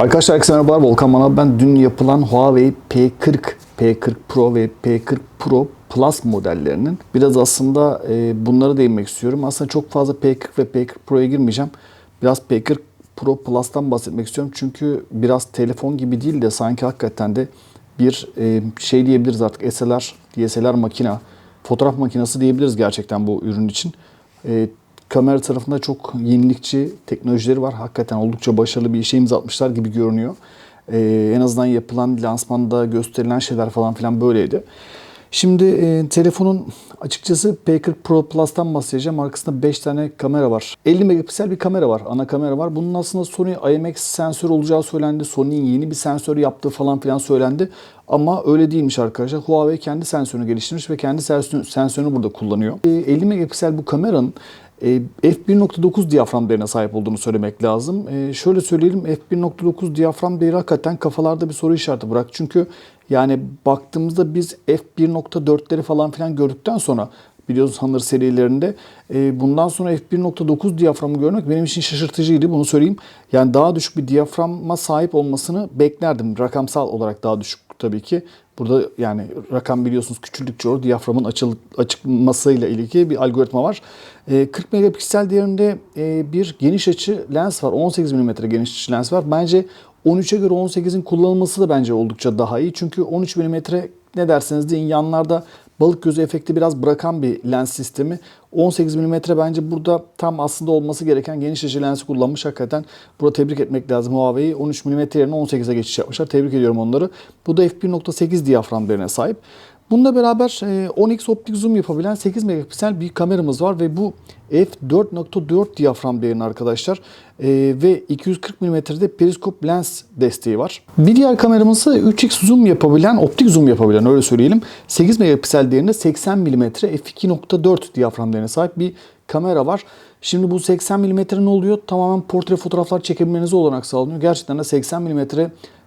Arkadaşlar herkese merhabalar. Volkan Manav ben. Dün yapılan Huawei P40, P40 Pro ve P40 Pro Plus modellerinin biraz aslında e, bunlara değinmek istiyorum. Aslında çok fazla P40 ve P40 Pro'ya girmeyeceğim. Biraz P40 Pro Plus'tan bahsetmek istiyorum. Çünkü biraz telefon gibi değil de sanki hakikaten de bir e, şey diyebiliriz artık SLR, DSLR makina, fotoğraf makinesi diyebiliriz gerçekten bu ürün için. E, kamera tarafında çok yenilikçi teknolojileri var. Hakikaten oldukça başarılı bir işe imza atmışlar gibi görünüyor. Ee, en azından yapılan lansmanda gösterilen şeyler falan filan böyleydi. Şimdi e, telefonun açıkçası P40 Pro Plus'tan bahsedeceğim. Arkasında 5 tane kamera var. 50 megapiksel bir kamera var. Ana kamera var. Bunun aslında Sony IMX sensör olacağı söylendi. Sony'nin yeni bir sensör yaptığı falan filan söylendi. Ama öyle değilmiş arkadaşlar. Huawei kendi sensörünü geliştirmiş ve kendi sensörünü, burada kullanıyor. E, 50 megapiksel bu kameranın f1.9 diyafram değerine sahip olduğunu söylemek lazım. E, şöyle söyleyelim f1.9 diyafram değeri hakikaten kafalarda bir soru işareti bırak. Çünkü yani baktığımızda biz f1.4'leri falan filan gördükten sonra biliyorsunuz Honor serilerinde e, bundan sonra f1.9 diyaframı görmek benim için şaşırtıcıydı bunu söyleyeyim. Yani daha düşük bir diyaframa sahip olmasını beklerdim. Rakamsal olarak daha düşük tabii ki. Burada yani rakam biliyorsunuz küçüldükçe o diyaframın açıl, açılmasıyla ilgili bir algoritma var. E, 40 megapiksel değerinde e, bir geniş açı lens var. 18 mm geniş açı lens var. Bence 13'e göre 18'in kullanılması da bence oldukça daha iyi. Çünkü 13 mm ne derseniz deyin yanlarda balık gözü efekti biraz bırakan bir lens sistemi. 18 mm bence burada tam aslında olması gereken geniş açı lensi kullanmış. Hakikaten burada tebrik etmek lazım Huawei'yi. 13 mm yerine 18'e geçiş yapmışlar. Tebrik ediyorum onları. Bu da f1.8 diyafram değerine sahip. Bununla beraber 10x optik zoom yapabilen 8 megapiksel bir kameramız var ve bu f4.4 diyafram değerinde arkadaşlar ee, ve 240 mm'de periskop lens desteği var. Bir diğer kameramız ise 3x zoom yapabilen, optik zoom yapabilen öyle söyleyelim. 8 megapiksel değerinde 80 mm f2.4 diyafram değerine sahip bir kamera var. Şimdi bu 80 mm ne oluyor? Tamamen portre fotoğraflar çekebilmenize olanak sağlanıyor. Gerçekten de 80 mm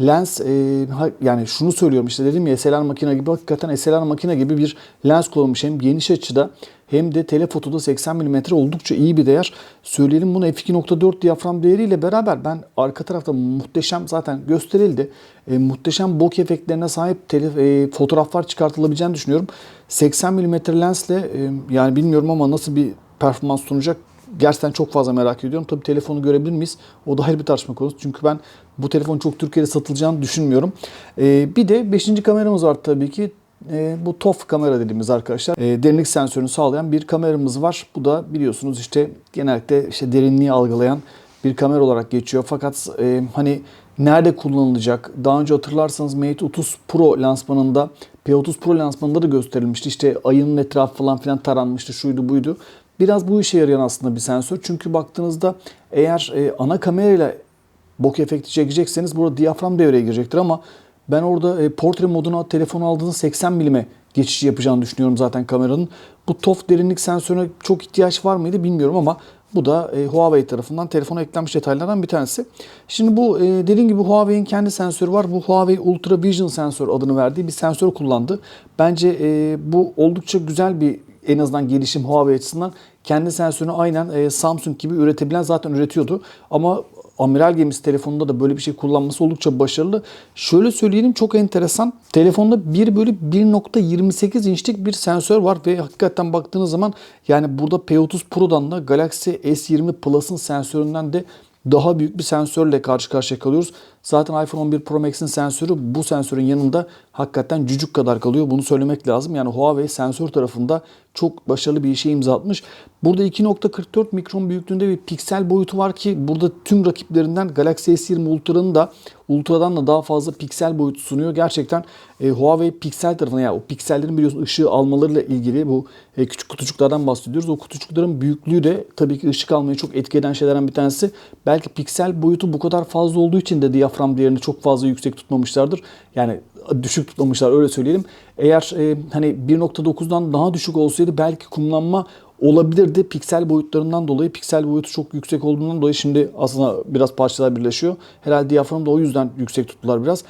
lens e, yani şunu söylüyorum işte dedim ya SLR makine gibi hakikaten SLR makine gibi bir lens kullanmış hem geniş açıda hem de telefotoda 80 mm oldukça iyi bir değer. Söyleyelim bunu f2.4 diyafram değeriyle beraber ben arka tarafta muhteşem zaten gösterildi. E, muhteşem bokeh efektlerine sahip tele, e, fotoğraflar çıkartılabileceğini düşünüyorum. 80 mm lensle e, yani bilmiyorum ama nasıl bir performans sunacak gerçekten çok fazla merak ediyorum. Tabii telefonu görebilir miyiz? O da ayrı bir tartışma konusu. Çünkü ben bu telefon çok Türkiye'de satılacağını düşünmüyorum. Ee, bir de 5. kameramız var tabii ki. Ee, bu TOF kamera dediğimiz arkadaşlar. Ee, derinlik sensörünü sağlayan bir kameramız var. Bu da biliyorsunuz işte genellikle işte derinliği algılayan bir kamera olarak geçiyor. Fakat e, hani nerede kullanılacak? Daha önce hatırlarsanız Mate 30 Pro lansmanında P30 Pro lansmanında da gösterilmişti. İşte ayının etrafı falan filan taranmıştı. Şuydu buydu. Biraz bu işe yarayan aslında bir sensör. Çünkü baktığınızda eğer e, ana kamerayla bokeh efekti çekecekseniz burada diyafram devreye girecektir ama ben orada e, portre moduna telefonu aldığınızda 80 milime geçiş yapacağını düşünüyorum zaten kameranın. Bu TOF derinlik sensörüne çok ihtiyaç var mıydı bilmiyorum ama bu da e, Huawei tarafından telefona eklenmiş detaylardan bir tanesi. Şimdi bu e, dediğim gibi Huawei'in kendi sensörü var. Bu Huawei Ultra Vision sensör adını verdiği bir sensör kullandı. Bence e, bu oldukça güzel bir en azından gelişim Huawei açısından kendi sensörünü aynen e, Samsung gibi üretebilen zaten üretiyordu. Ama amiral gemisi telefonunda da böyle bir şey kullanması oldukça başarılı. Şöyle söyleyelim çok enteresan. Telefonda 1 bölü 1.28 inçlik bir sensör var ve hakikaten baktığınız zaman yani burada P30 Pro'dan da Galaxy S20 Plus'ın sensöründen de daha büyük bir sensörle karşı karşıya kalıyoruz. Zaten iPhone 11 Pro Max'in sensörü bu sensörün yanında hakikaten cücük kadar kalıyor. Bunu söylemek lazım. Yani Huawei sensör tarafında çok başarılı bir işe imza atmış. Burada 2.44 mikron büyüklüğünde bir piksel boyutu var ki burada tüm rakiplerinden Galaxy S20 Ultra'nın da Ultra'dan da daha fazla piksel boyutu sunuyor. Gerçekten e, Huawei piksel tarafına yani o piksellerin biliyorsun ışığı almalarıyla ilgili bu e, küçük kutucuklardan bahsediyoruz. O kutucukların büyüklüğü de tabii ki ışık almayı çok etki eden şeylerden bir tanesi. Belki piksel boyutu bu kadar fazla olduğu için de diyafram değerini çok fazla yüksek tutmamışlardır. Yani düşük tutmamışlar öyle söyleyelim. Eğer e, hani 1.9'dan daha düşük olsaydı belki kumlanma olabilirdi. Piksel boyutlarından dolayı piksel boyutu çok yüksek olduğundan dolayı şimdi aslında biraz parçalar birleşiyor. Herhalde diyaframı da o yüzden yüksek tuttular biraz.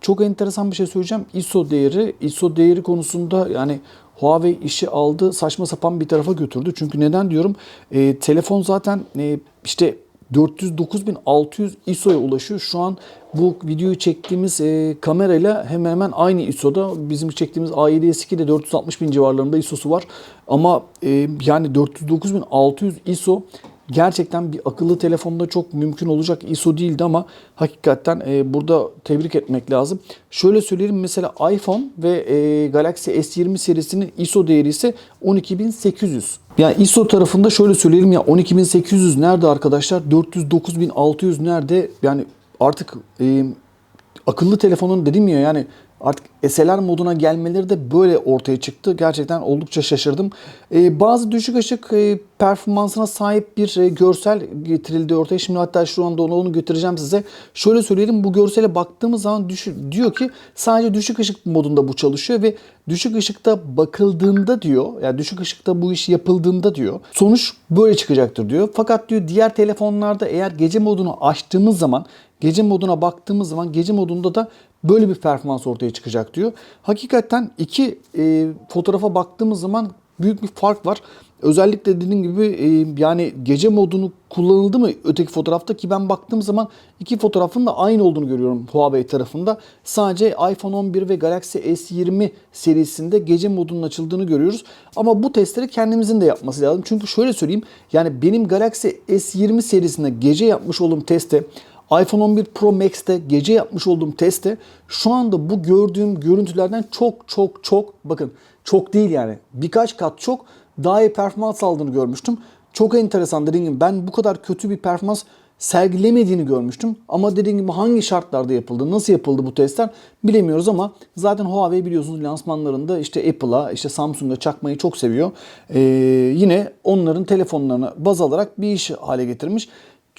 Çok enteresan bir şey söyleyeceğim. ISO değeri, ISO değeri konusunda yani Huawei işi aldı saçma sapan bir tarafa götürdü. Çünkü neden diyorum? E, telefon zaten e, işte 409.600 ISO'ya ulaşıyor. Şu an bu videoyu çektiğimiz e, kamerayla hemen hemen aynı ISO'da. Bizim çektiğimiz A7S2 de 460.000 civarlarında ISO'su var. Ama e, yani 409.600 ISO gerçekten bir akıllı telefonda çok mümkün olacak ISO değildi ama hakikaten e, burada tebrik etmek lazım. Şöyle söyleyelim mesela iPhone ve e, Galaxy S20 serisinin ISO değeri ise 12800. Yani ISO tarafında şöyle söyleyelim ya 12800 nerede arkadaşlar? 409.600 nerede? Yani artık e, akıllı telefonun dedim ya yani artık SLR moduna gelmeleri de böyle ortaya çıktı. Gerçekten oldukça şaşırdım. Ee, bazı düşük ışık e, performansına sahip bir e, görsel getirildi ortaya. Şimdi hatta şu anda onu, onu götüreceğim size. Şöyle söyleyelim bu görsele baktığımız zaman düşük, diyor ki sadece düşük ışık modunda bu çalışıyor ve düşük ışıkta bakıldığında diyor yani düşük ışıkta bu iş yapıldığında diyor sonuç böyle çıkacaktır diyor. Fakat diyor diğer telefonlarda eğer gece modunu açtığımız zaman gece moduna baktığımız zaman gece modunda da böyle bir performans ortaya çıkacak diyor. Hakikaten iki e, fotoğrafa baktığımız zaman büyük bir fark var. Özellikle dediğim gibi e, yani gece modunu kullanıldı mı öteki fotoğrafta ki ben baktığım zaman iki fotoğrafın da aynı olduğunu görüyorum Huawei tarafında. Sadece iPhone 11 ve Galaxy S20 serisinde gece modunun açıldığını görüyoruz. Ama bu testleri kendimizin de yapması lazım. Çünkü şöyle söyleyeyim yani benim Galaxy S20 serisinde gece yapmış olduğum testte iPhone 11 Pro Max'te gece yapmış olduğum testte şu anda bu gördüğüm görüntülerden çok çok çok bakın çok değil yani birkaç kat çok daha iyi performans aldığını görmüştüm. Çok enteresan dediğim gibi ben bu kadar kötü bir performans sergilemediğini görmüştüm. Ama dediğim gibi hangi şartlarda yapıldı, nasıl yapıldı bu testler bilemiyoruz ama zaten Huawei biliyorsunuz lansmanlarında işte Apple'a, işte Samsung'a çakmayı çok seviyor. Ee, yine onların telefonlarını baz alarak bir iş hale getirmiş.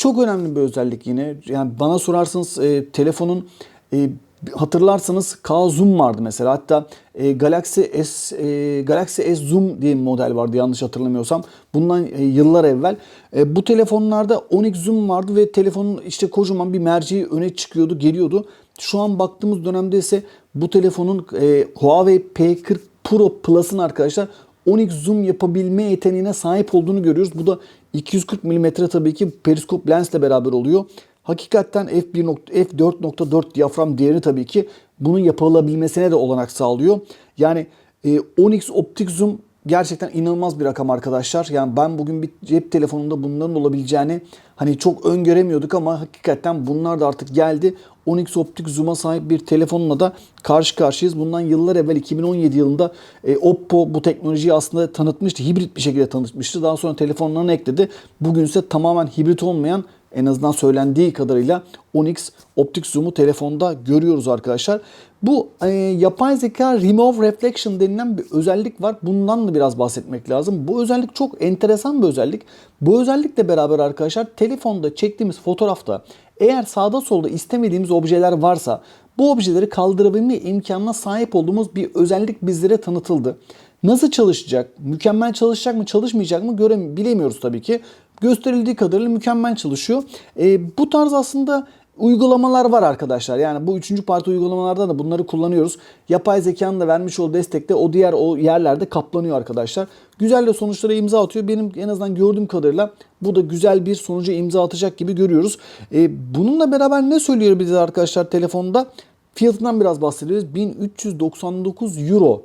Çok önemli bir özellik yine. Yani bana sorarsanız e, telefonun e, hatırlarsanız K Zoom vardı mesela. Hatta e, Galaxy S e, Galaxy S Zoom diye bir model vardı yanlış hatırlamıyorsam. Bundan e, yıllar evvel. E, bu telefonlarda Onyx Zoom vardı ve telefonun işte kocaman bir merceği öne çıkıyordu, geliyordu. Şu an baktığımız dönemde ise bu telefonun e, Huawei P40 Pro Plus'ın arkadaşlar Onyx zoom yapabilme yeteneğine sahip olduğunu görüyoruz. Bu da 240 mm tabii ki periskop lensle beraber oluyor. Hakikaten f1. f4.4 diyafram değeri tabii ki bunun yapılabilmesine de olanak sağlıyor. Yani e, Onyx Optic Zoom gerçekten inanılmaz bir rakam arkadaşlar. Yani ben bugün bir cep telefonunda bunların olabileceğini hani çok öngöremiyorduk ama hakikaten bunlar da artık geldi. Onyx optik zoom'a sahip bir telefonla da karşı karşıyayız. Bundan yıllar evvel 2017 yılında e, Oppo bu teknolojiyi aslında tanıtmıştı. Hibrit bir şekilde tanıtmıştı. Daha sonra telefonlarına ekledi. Bugün ise tamamen hibrit olmayan en azından söylendiği kadarıyla Onyx optik zoom'u telefonda görüyoruz arkadaşlar. Bu e, yapay zeka remove reflection denilen bir özellik var. Bundan da biraz bahsetmek lazım. Bu özellik çok enteresan bir özellik. Bu özellikle beraber arkadaşlar telefonda çektiğimiz fotoğrafta eğer sağda solda istemediğimiz objeler varsa bu objeleri kaldırabilme imkanına sahip olduğumuz bir özellik bizlere tanıtıldı. Nasıl çalışacak? Mükemmel çalışacak mı, çalışmayacak mı göre bilemiyoruz tabii ki. Gösterildiği kadarıyla mükemmel çalışıyor. E, bu tarz aslında uygulamalar var arkadaşlar. Yani bu üçüncü parti uygulamalarda da bunları kullanıyoruz. Yapay zekanın da vermiş olduğu destekte o diğer o yerlerde kaplanıyor arkadaşlar. Güzel de sonuçlara imza atıyor. Benim en azından gördüğüm kadarıyla bu da güzel bir sonuca imza atacak gibi görüyoruz. E, bununla beraber ne söylüyor bize arkadaşlar telefonda? Fiyatından biraz bahsediyoruz. 1399 euro.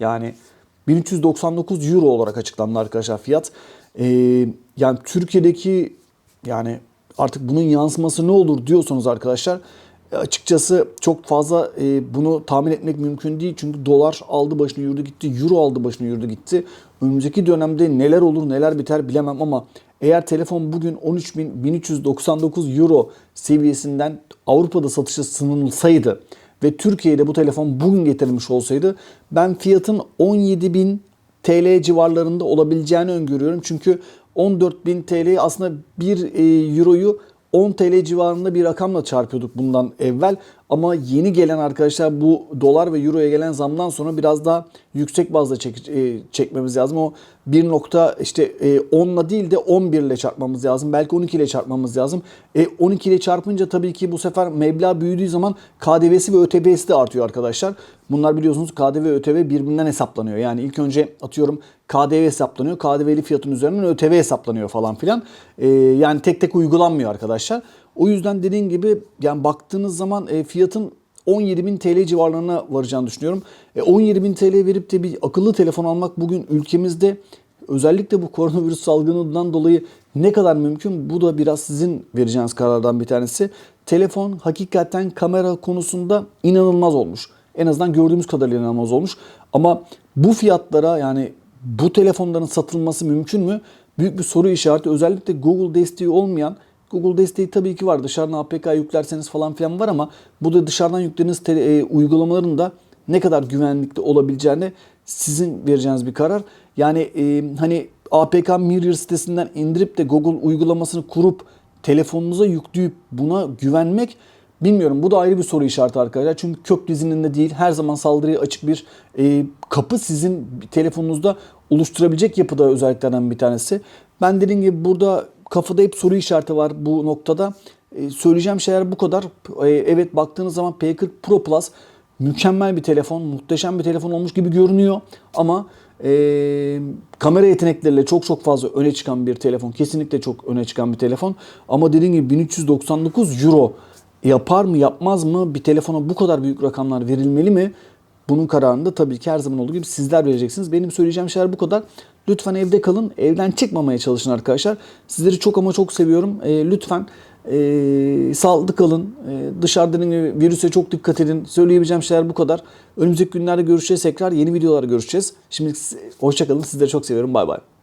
Yani 1399 euro olarak açıklandı arkadaşlar fiyat. Ee, yani Türkiye'deki yani artık bunun yansıması ne olur diyorsanız arkadaşlar e, açıkçası çok fazla e, bunu tahmin etmek mümkün değil. Çünkü dolar aldı başını yürüdü gitti, euro aldı başını yürüdü gitti. Önümüzdeki dönemde neler olur neler biter bilemem ama eğer telefon bugün 13.1399 euro seviyesinden Avrupa'da satışa sınırılsaydı ve Türkiye'de bu telefon bugün getirilmiş olsaydı ben fiyatın 17.000 TL civarlarında olabileceğini öngörüyorum. Çünkü 14.000 TL aslında 1 e, euroyu 10 TL civarında bir rakamla çarpıyorduk bundan evvel. Ama yeni gelen arkadaşlar bu dolar ve euroya gelen zamdan sonra biraz daha yüksek bazda çek, e, çekmemiz lazım. O 1 nokta işte e, 10'la değil de 11 ile çarpmamız lazım. Belki 12 ile çarpmamız lazım. E, 12 ile çarpınca tabii ki bu sefer meblağ büyüdüğü zaman KDV'si ve ÖTV'si de artıyor arkadaşlar. Bunlar biliyorsunuz KDV ve ÖTV birbirinden hesaplanıyor. Yani ilk önce atıyorum KDV hesaplanıyor. KDV'li fiyatın üzerinden ÖTV hesaplanıyor falan filan. E, yani tek tek uygulanmıyor arkadaşlar. O yüzden dediğim gibi yani baktığınız zaman e, fiyatın 17.000 TL civarlarına varacağını düşünüyorum. E, 17.000 TL verip de bir akıllı telefon almak bugün ülkemizde özellikle bu koronavirüs salgınından dolayı ne kadar mümkün? Bu da biraz sizin vereceğiniz karardan bir tanesi. Telefon hakikaten kamera konusunda inanılmaz olmuş. En azından gördüğümüz kadarıyla inanılmaz olmuş. Ama bu fiyatlara yani bu telefonların satılması mümkün mü? Büyük bir soru işareti. Özellikle Google desteği olmayan Google desteği tabii ki var. Dışarıdan APK yüklerseniz falan filan var ama bu da dışarıdan yüklediğiniz tele, e, uygulamaların da ne kadar güvenlikli olabileceğini sizin vereceğiniz bir karar. Yani e, hani APK Mirror sitesinden indirip de Google uygulamasını kurup telefonunuza yükleyip buna güvenmek bilmiyorum. Bu da ayrı bir soru işareti arkadaşlar. Çünkü kök dizininde değil her zaman saldırıya açık bir e, kapı sizin telefonunuzda oluşturabilecek yapıda özelliklerden bir tanesi. Ben dediğim gibi burada kafada hep soru işareti var bu noktada. E, söyleyeceğim şeyler bu kadar. E, evet baktığınız zaman P40 Pro Plus mükemmel bir telefon, muhteşem bir telefon olmuş gibi görünüyor. Ama e, kamera yetenekleriyle çok çok fazla öne çıkan bir telefon. Kesinlikle çok öne çıkan bir telefon. Ama dediğim gibi 1399 Euro yapar mı yapmaz mı bir telefona bu kadar büyük rakamlar verilmeli mi? Bunun kararını da tabii ki her zaman olduğu gibi sizler vereceksiniz. Benim söyleyeceğim şeyler bu kadar. Lütfen evde kalın. Evden çıkmamaya çalışın arkadaşlar. Sizleri çok ama çok seviyorum. E, lütfen e, sağlıklı kalın. E, dışarıdan virüse çok dikkat edin. Söyleyebileceğim şeyler bu kadar. Önümüzdeki günlerde görüşeceğiz tekrar. Yeni videolarda görüşeceğiz. Şimdi hoşçakalın. Sizleri çok seviyorum. Bay bay.